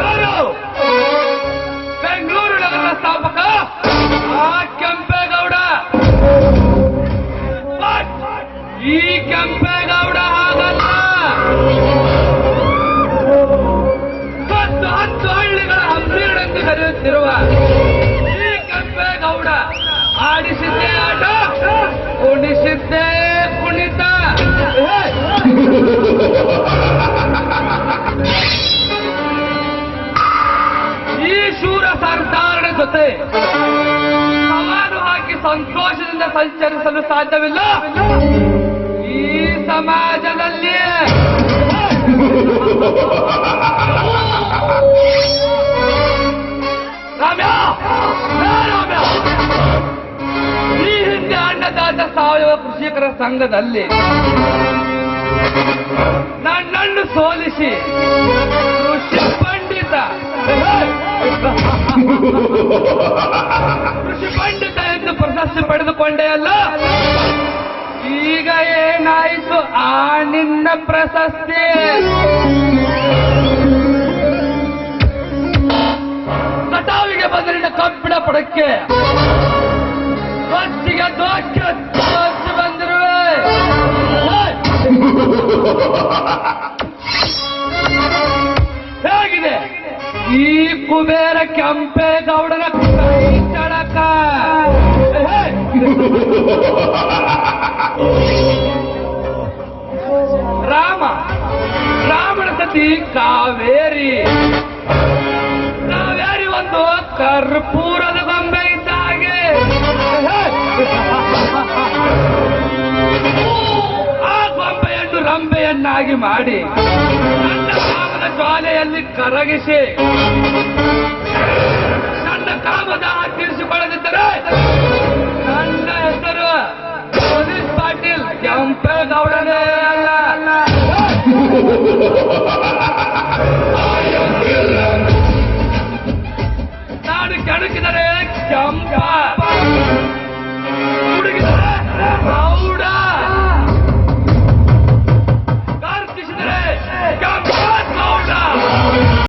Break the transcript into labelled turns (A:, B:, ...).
A: ನಾನು ಸ್ಥಾಪಕ ಆ ಕೆಂಪೇಗೌಡ ಈ ಕೆಂಪೇಗೌಡ ಹಾಗಲ್ಲ. ಹತ್ತು ಹತ್ತು ಹಳ್ಳಿಗಳ ಈ ಕೆಂಪೇಗೌಡ ಆಡಿಸಿದ್ದೇ ಜೊತೆ ಸಂತೋಷದಿಂದ ಸಂಚರಿಸಲು ಸಾಧ್ಯವಿಲ್ಲ. ಈ ಸಮಾಜದಲ್ಲಿ. ಈ ಹಿಂದೆ ಅಣ್ಣದಾದ ಸಾವಯವ ಕೃಷಿಕರ ಸಂಘದಲ್ಲಿ ನನ್ನನ್ನು ಸೋಲಿಸಿ ಎಂದು ಪ್ರಶಸ್ತಿ ಪಡೆದುಕೊಂಡೆ ಅಲ್ಲ? ಈಗ ಏನಾಯಿತು? ಆ ನಿನ್ನ ಪ್ರಶಸ್ತಿ. ಕಟಾವಿಗೆ ಬಂದರಿನ ಕಬ್ಬಿಣ ಪಡಕ್ಕೆ. ಹೊತ್ತಿಗೆ ದೋಚಿ ಈ ಕುಬೇರ ಕೆಂಪೇಗೌಡರ ಕೈ ತಡಕ! ರಾಮ ರಾಮನ ಸತಿ ಕಾವೇರಿ ಕಾವೇರಿ ಒಂದು ಕರ್ಪೂರದ ಗೊಂಬೆ ಇದ್ದ ಹಾಗೆ ಆ ಗೊಂಬೆಯನ್ನು ರಂಬೆಯನ್ನಾಗಿ ಮಾಡಿ ಜ್ವಾಲೆಯಲ್ಲಿ ಕರಗಿಸಿ